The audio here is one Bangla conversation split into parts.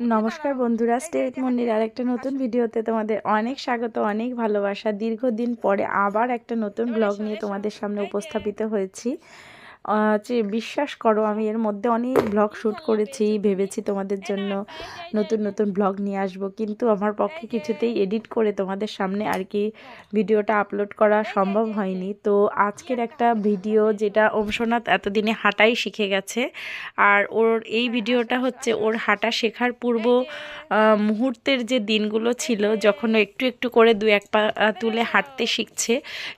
নমস্কার বন্ধুরা স্টেট মন্দির আর একটা নতুন ভিডিওতে তোমাদের অনেক স্বাগত অনেক ভালোবাসা। দীর্ঘদিন পরে আবার একটা নতুন ব্লগ নিয়ে তোমাদের সামনে উপস্থাপিত হয়েছি। বিশ্বাস করো, আমি এর মধ্যে অনেক ব্লগ শ্যুট করেছি, ভেবেছি তোমাদের জন্য নতুন নতুন ব্লগ নিয়ে আসব। কিন্তু আমার পক্ষে কিছুতেই এডিট করে তোমাদের সামনে আর কি ভিডিওটা আপলোড করা সম্ভব হয়নি। তো আজকের একটা ভিডিও যেটা ওমসোনাথ এতদিনে হাঁটাই শিখে গেছে। আর ওর এই ভিডিওটা হচ্ছে ওর হাঁটা শেখার পূর্ব মুহূর্তের যে দিনগুলো ছিল, যখন একটু একটু করে দু এক পা তুলে হাঁটতে শিখছে,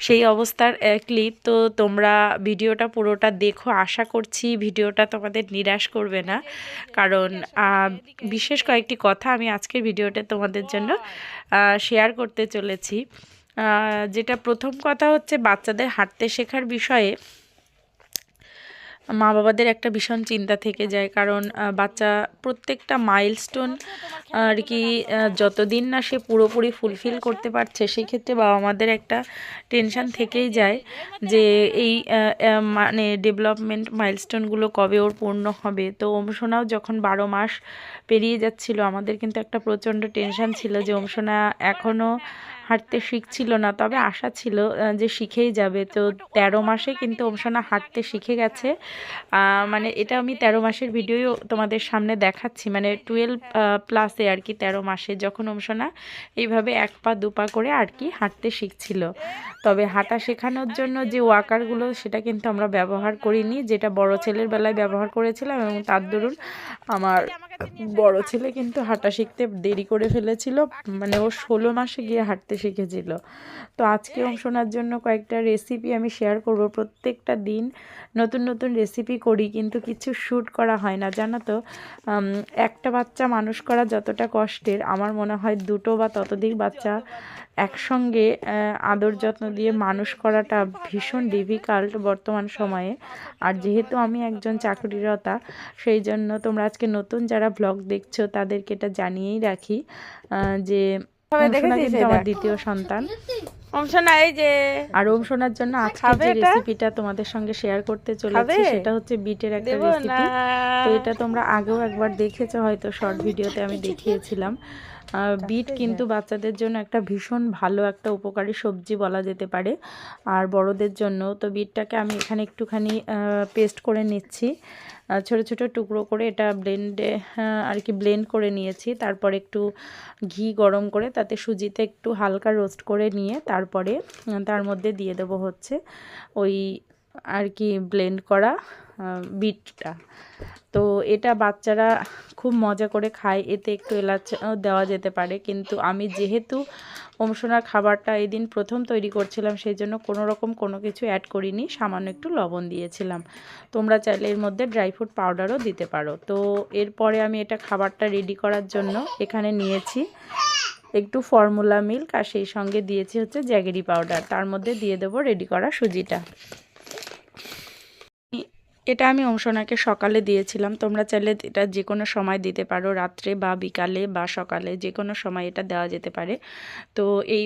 সেই অবস্থার ক্লিপ তো তোমরা ভিডিওটা পুরোটা দেখো, আশা করছি ভিডিওটা তোমাদের নিরাশ করবে না। কারণ বিশেষ কয়েকটি কথা আমি আজকের ভিডিওটা তোমাদের জন্য শেয়ার করতে চলেছি। যেটা প্রথম কথা হচ্ছে বাচ্চাদের হাঁটতে শেখার বিষয়ে মা বাবাদের একটা ভীষণ চিন্তা থেকে যায়। কারণ বাচ্চা প্রত্যেকটা মাইলস্টোন আর কি যতদিন না সে পুরোপুরি ফুলফিল করতে পারছে সেই ক্ষেত্রে বাবা মাদের একটা টেনশন থেকেই যায় যে এই মানে ডেভেলপমেন্ট মাইলস্টোনগুলো কবে ওর পূর্ণ হবে। তো ওমসোনাও যখন বারো মাস পেরিয়ে যাচ্ছিল, আমাদের কিন্তু একটা প্রচণ্ড টেনশন ছিল যে ওমসোনা এখনও হাঁটতে শিখছিল না। তবে আশা ছিল যে শিখেই যাবে। তো তেরো মাসে কিন্তু ওমসোনা হাঁটতে শিখে গেছে। মানে এটা আমি তেরো মাসের ভিডিও তোমাদের সামনে দেখাচ্ছি। মানে টুয়েলভ প্লাসে আর কি তেরো মাসে যখন ওমসোনা এইভাবে এক পা, দু পা করে আর কি হাঁটতে শিখছিল। তবে হাঁটা শেখানোর জন্য যে ওয়াকারগুলো সেটা কিন্তু আমরা ব্যবহার করিনি। যেটা বড় ছেলের বেলায় ব্যবহার করেছিলাম এবং তার দরুন আমার বড় ছেলে কিন্তু হাঁটা শিখতে দেরি করে ফেলেছিল মানে ও ষোলো মাসে গিয়ে হাঁটতে শিখেছিল। তো আজকে অংশনার জন্য কয়েকটা রেসিপি আমি শেয়ার করব। প্রত্যেকটা দিন নতুন নতুন রেসিপি করি কিন্তু কিছু শ্যুট করা হয় না। জানো তো একটা বাচ্চা মানুষ করা যতটা কষ্টের আমার মনে হয় দুটো বা ততোধিক বাচ্চা একসঙ্গে আদর যত্ন দিয়ে মানুষ করাটা ভীষণ ডিফিকাল্ট বর্তমান সময়ে। আর যেহেতু আমি একজন চাকরিরতা সেই জন্য তোমরা আজকে নতুন যারা ব্লগ দেখছ তাদেরকে এটা জানিয়েই রাখি যে আমার দ্বিতীয় সন্তান। অংশনা এই যে। আর ওম শোনার জন্য আজকে যে রেসিপিটা তোমাদের সঙ্গে শেয়ার করতে চলেছি? সেটা হচ্ছে বিটের একটা রেসিপি তো এটা তোমরা আগেও একবার দেখেছ হয়তো শর্ট ভিডিওতে আমি দেখিয়েছিলাম। আহ, বিট কিন্তু বাচ্চাদের জন্য একটা ভীষণ ভালো একটা উপকারী সবজি বলা যেতে পারে। আর বড়দের জন্য তো বিটটাকে আমি এখানে একটুখানি পেস্ট করে নিচ্ছি। ছোট ছোট টুকরো করে এটা ব্লেন্ডে আর কি ব্লেন্ড করে নিয়েছি। তারপর একটু ঘি গরম করে তাতে সুজিতে একটু হালকা রোস্ট করে নিয়ে তারপরে তার মধ্যে দিয়ে দেবো হচ্ছে ওই আর কি ব্লেন্ড করা বিটটা। তো এটা বাচ্চারা খুব মজা করে খায়, এতে একটু এলাচ দেওয়া যেতে পারে। কিন্তু আমি যেহেতু অমসোনার খাবারটা এই দিন প্রথম তৈরি করছিলাম, সেই জন্য কোনো রকম কোনো কিছু অ্যাড করিনি, সামান্য একটু লবণ দিয়েছিলাম। তোমরা চাইলে এর মধ্যে ড্রাই ফ্রুট পাউডারও দিতে পারো। তো এরপরে আমি এটা খাবারটা রেডি করার জন্য এখানে নিয়েছি একটু ফর্মুলা মিল্ক আর সেই সঙ্গে দিয়েছি হচ্ছে জ্যাগেরি পাউডার তার মধ্যে দিয়ে দেবো রেডি করা সুজিটা। এটা আমি অংশনাকে সকালে দিয়েছিলাম। তোমরা চাইলে এটা যে কোনো সময় দিতে পারো রাত্রে বা বিকালে বা সকালে যে কোনো সময় এটা দেওয়া যেতে পারে। তো এই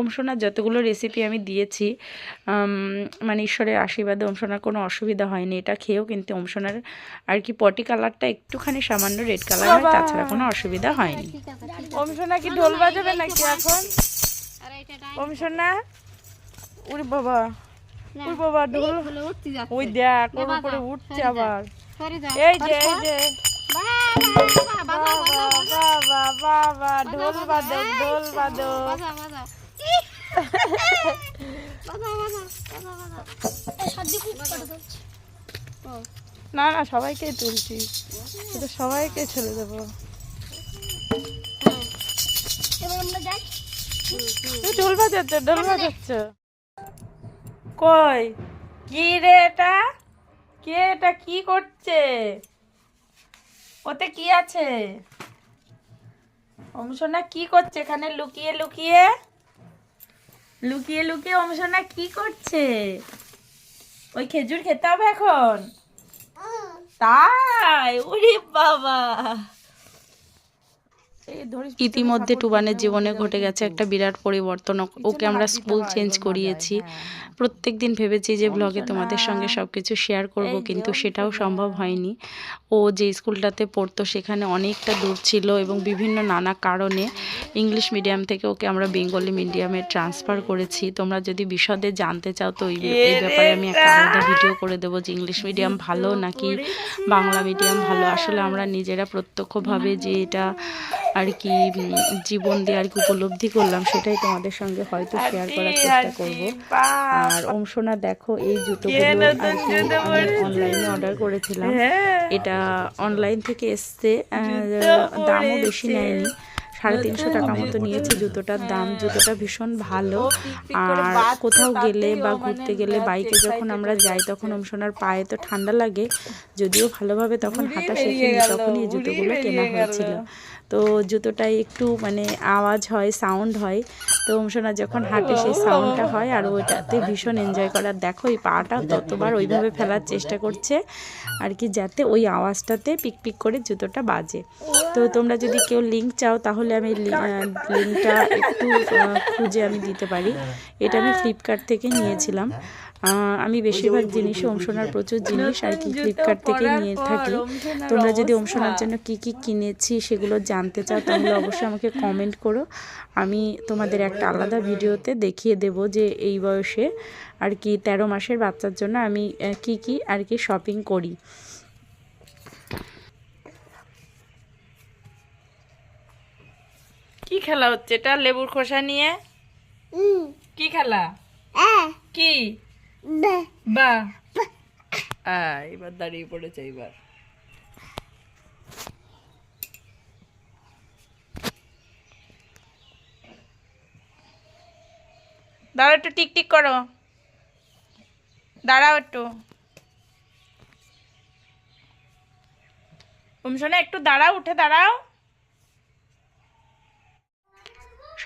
অংশনার যতগুলো রেসিপি আমি দিয়েছি মানে ঈশ্বরের আশীর্বাদে অংশনার কোনো অসুবিধা হয়নি। এটা খেয়েও কিন্তু অংশনার আর কি পটি কালারটা একটুখানি সামান্য রেড কালার হয় তাছাড়া কোনো অসুবিধা হয়নি। অংশনা কি ঢোল বাজাবে নাকি এখন? অংশনা? উরি বাবা! উরি বাবা ঢোল। ওই দেখ ওর উপরে উঠছে আবার। এই যে এই যে। বাবা বাবা বাবা ঢোল বাদক ঢোল বাদক না না সবাইকে তুলছি। এটা সবাইকে ছেড়ে দেবো। তুই ঢোল বাজাচ্ছ ঢোল বাজাচ্ছ। কই? কি রে এটা? কে এটা? কি করছে? ওতে কি আছে? অংশনা কি করছে এখানে? লুকিয়ে লুকিয়ে? লুকিয়ে লুকিয়ে অংশনা কি করছে? ওই খেজুর খেতে হবে এখন? তাই? ওরে বাবা! ইতিমধ্যে টুবানের জীবনে ঘটে গেছে। একটা বিরাট পরিবর্তন। ওকে আমরা স্কুল চেঞ্জ করিয়েছি। প্রত্যেক দিন ভেবেছি যে ব্লগে তোমাদের সঙ্গে সব কিছু শেয়ার করব কিন্তু সেটাও সম্ভব হয়নি। ও যে স্কুলটাতে পড়তো সেখানে অনেকটা দূর ছিল এবং বিভিন্ন নানা কারণে ইংলিশ মিডিয়াম থেকে ওকে আমরা বেঙ্গলি মিডিয়ামে ট্রান্সফার করেছি। তোমরা যদি বিশদে জানতে চাও তো এই এই ব্যাপারে আমি একটা আলাদা ভিডিও করে দেবো যে ইংলিশ মিডিয়াম ভালো নাকি বাংলা মিডিয়াম ভালো। আসলে আমরা নিজেরা প্রত্যক্ষভাবে যে এটা আর কি জীবন দিয়ে আর কি উপলব্ধি করলাম সেটাই তোমাদের সঙ্গে হয়তো শেয়ার করার চেষ্টা করব। আর অংশনা সোনা দেখো এই জুতো আর কি আমি অনলাইনে অর্ডার করেছিলাম। হ্যাঁ। এটা অনলাইন থেকে এসছে দামও বেশি নেয়নি। সাড়ে তিনশো টাকা মতো নিয়েছে জুতোটার দাম জুতোটা ভীষণ ভালো। আর কোথাও গেলে বা ঘুরতে গেলে বাইকে যখন আমরা যাই তখন অমসোনার পায়ে তো ঠান্ডা লাগে। যদিও ভালোভাবে তখন হাঁটা শেখেনি তখন এই জুতোগুলো কেনা হয়েছিল। তো জুতোটায় একটু মানে আওয়াজ হয় সাউন্ড হয়। তো অংশনা যখন হাঁটে সেই সাউন্ডটা হয় আর ওইটাতে ভীষণ এনজয় করার দেখো এই পাটা ততবার ওইভাবে ফেলার চেষ্টা করছে। আর কি যাতে ওই আওয়াজটাতে পিক পিক করে জুতোটা বাজে। তো তোমরা যদি কেউ লিঙ্ক চাও তাহলে আমি লিঙ্কটা একটু খুঁজে আমি দিতে পারি। এটা আমি ফ্লিপকার্ট থেকে নিয়েছিলাম। আমি বেশিরভাগ জিনিসই অংশনার প্রচুর জিনিস আর কি ফ্লিপকার্ট থেকে নিয়ে থাকি। তোমরা যদি অংশনার জন্য কি কি কিনেছি সেগুলো জানতে চাও তাহলে অবশ্যই আমাকে কমেন্ট করো। আমি তোমাদের একটা আলাদা ভিডিওতে দেখিয়ে দেব যে এই বয়সে আর কি তেরো মাসের বাচ্চার জন্য আমি কি কি আর কি শপিং করি। কি খেলা হচ্ছে? এটা লেবুর খোসা নিয়ে? কি খেলা? কি? বা। এবার দাঁড়িয়ে পড়েছে এবার। দাঁড়াও একটু টিকটিক করো। দাঁড়াও একটু। শোনা একটু দাঁড়াও উঠে দাঁড়াও।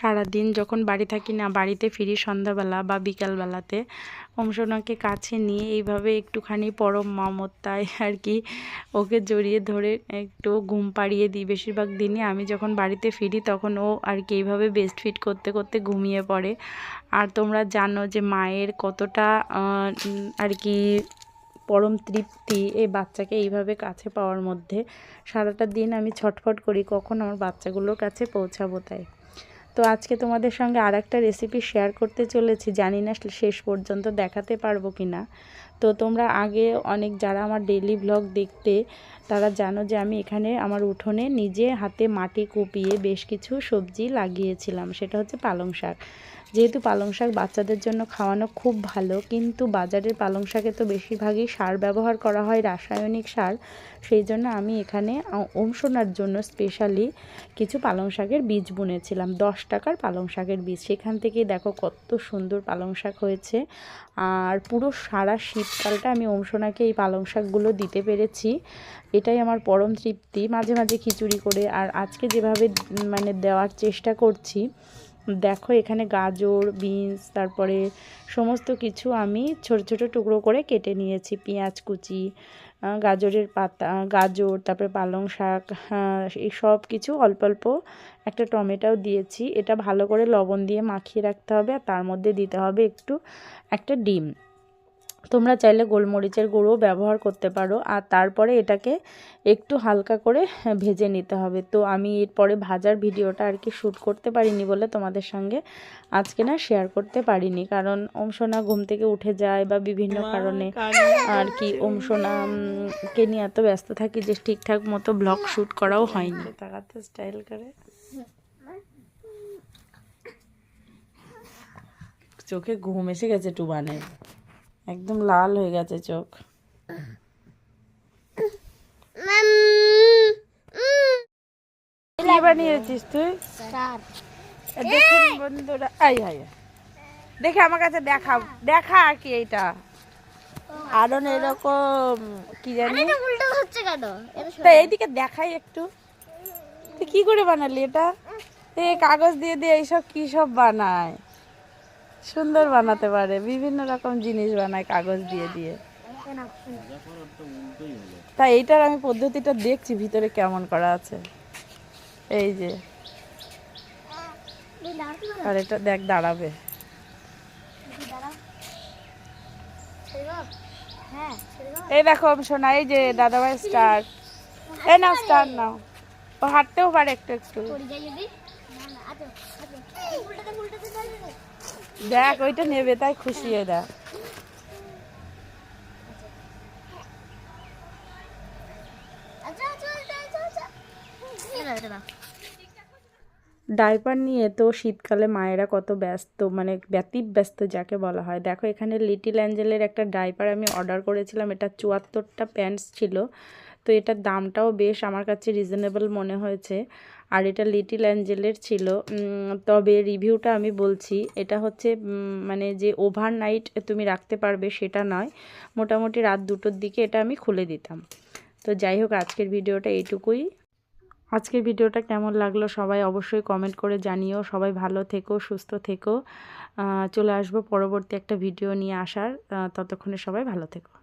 সারাদিন যখন বাড়ি থাকি না, বাড়িতে ফিরি সন্ধ্যাবেলা বা বিকালবেলাতে অংশনাকে কাছে নিয়ে এইভাবে একটুখানি পরম মমতায় আর কি ওকে জড়িয়ে ধরে একটু ঘুম পাড়িয়ে দিই বেশিরভাগ দিনই। আমি যখন বাড়িতে ফিরি তখন ও আর কি এইভাবে বেস্ট ফিট করতে করতে ঘুমিয়ে পড়ে। আর তোমরা জানো যে মায়ের কতটা আর কি পরম তৃপ্তি এই বাচ্চাকে এইভাবে কাছে পাওয়ার মধ্যে। সারাটা দিন আমি ছটফট করি কখন আমার বাচ্চাগুলোর কাছে পৌঁছাবো তাই। তো আজকে তোমাদের সঙ্গে আর একটা রেসিপি শেয়ার করতে চলেছি। জানি না শেষ পর্যন্ত দেখাতে পারব কি না তো তোমরা আগে অনেক যারা আমার ডেলি ব্লগ দেখতে তারা জানো যে আমি এখানে আমার উঠোনে নিজে হাতে মাটি কুপিয়ে বেশ কিছু সবজি লাগিয়েছিলাম। সেটা হচ্ছে পালং শাক। যেহেতু পালং শাক বাচ্চাদের জন্য খাওয়ানো খুব ভালো, কিন্তু বাজারের পালং শাকে তো বেশিরভাগই সার ব্যবহার করা হয়, রাসায়নিক সার, সেই জন্য আমি এখানে অংশনার জন্য স্পেশালি কিছু পালং শাকের বীজ বুনেছিলাম। দশ টাকার পালং শাকের বীজ। সেখান থেকেই দেখো কত সুন্দর পালং শাক হয়েছে। আর পুরো সারা শীতকালটা আমি অংশনাকে এই পালং শাকগুলো দিতে পেরেছি। এটাই আমার পরম তৃপ্তি। মাঝে মাঝে খিচুড়ি করে আর আজকে যেভাবে মানে দেওয়ার চেষ্টা করছি, দেখো এখানে গাজর, বিনস, তারপরে সমস্ত কিছু আমি ছোট ছোট টুকরো করে কেটে নিয়েছি। পেঁয়াজ কুচি গাজরের পাতা গাজর, তারপরে পালং শাক এই সব কিছু অল্প অল্প একটা টমেটোও দিয়েছি। এটা ভালো করে লবণ দিয়ে মাখিয়ে রাখতে হবে আর তার মধ্যে দিতে হবে একটু একটা ডিম। তোমরা চাইলে গোলমরিচের গুঁড়ো ব্যবহার করতে পারো আর তারপরে এটাকে একটু হালকা করে ভেজে নিতে হবে। তো আমি এরপরে ভাজার ভিডিওটা আর কি শ্যুট করতে পারিনি বলে তোমাদের সঙ্গে আজকে না শেয়ার করতে পারিনি। কারণ ওমসোনা ঘুম থেকে উঠে যায় বা বিভিন্ন কারণে আর কি ওমসোনা উম, কে নিয়ে এত ব্যস্ত থাকি যে ঠিকঠাক মতো ব্লগ শ্যুট করাও হয়নি। তাকাতে স্টাইল করে। চোখে ঘুম এসে গেছে টুবানের। একদম লাল হয়ে গেছে চোখ। কি বানিয়েছিস তুই? দেখুন বন্ধুরা আই আই। দেখে আমার কাছে দেখা দেখা আর কি এইটা। আরও এরকম কি জানি। উল্টো হচ্ছে কেন? তা এইদিকে দেখাই একটু। তুই কি করে বানালি এটা? এ কাগজ দিয়ে দিয়ে এইসব কি সব বানায়? সুন্দর বানাতে পারে, বিভিন্ন রকম জিনিস বানায়, কাগজ দিয়ে দিয়ে। তাই এইটার আমি পদ্ধতিটা দেখছি, ভিতরে কেমন করা আছে। এই যে। আর এটা দেখ, দাঁড়াবে। এই দেখো শোনা এই যে দাদাভাই স্টার। এই নাও, স্টার নাও। ও হাঁটতেও পারে একটু একটু। দেখ, ওইটা নেবে, তাই খুশি দেখ। ডাইপার নিয়ে তো শীতকালে মায়েরা কত ব্যস্ত মানে ব্যতিব্যস্ত যাকে বলা হয়। দেখো, এখানে লিটিল অ্যাঞ্জেলের একটা ডাইপার আমি অর্ডার করেছিলাম, এটা চুয়াত্তরটা প্যান্টস ছিল। তো এটার দামটাও বেশ, আমার কাছে রিজনেবল মনে হয়েছে। আর এটা লিটিল অ্যাঞ্জেলের ছিল। তবে রিভিউটা আমি বলছি, এটা হচ্ছে মানে যে ওভারনাইট তুমি রাখতে পারবে সেটা নয়, মোটামুটি রাত দুটোর দিকে এটা আমি খুলে দিতাম। তো যাই হোক, আজকের ভিডিওটা এইটুকুই। আজকের ভিডিওটা কেমন লাগল সবাই অবশ্যই কমেন্ট করে জানিও। সবাই ভালো থেকো, সুস্থ থেকো। চলে আসব পরবর্তী একটা ভিডিও নিয়ে আসার। ততক্ষণে সবাই ভালো থেকো।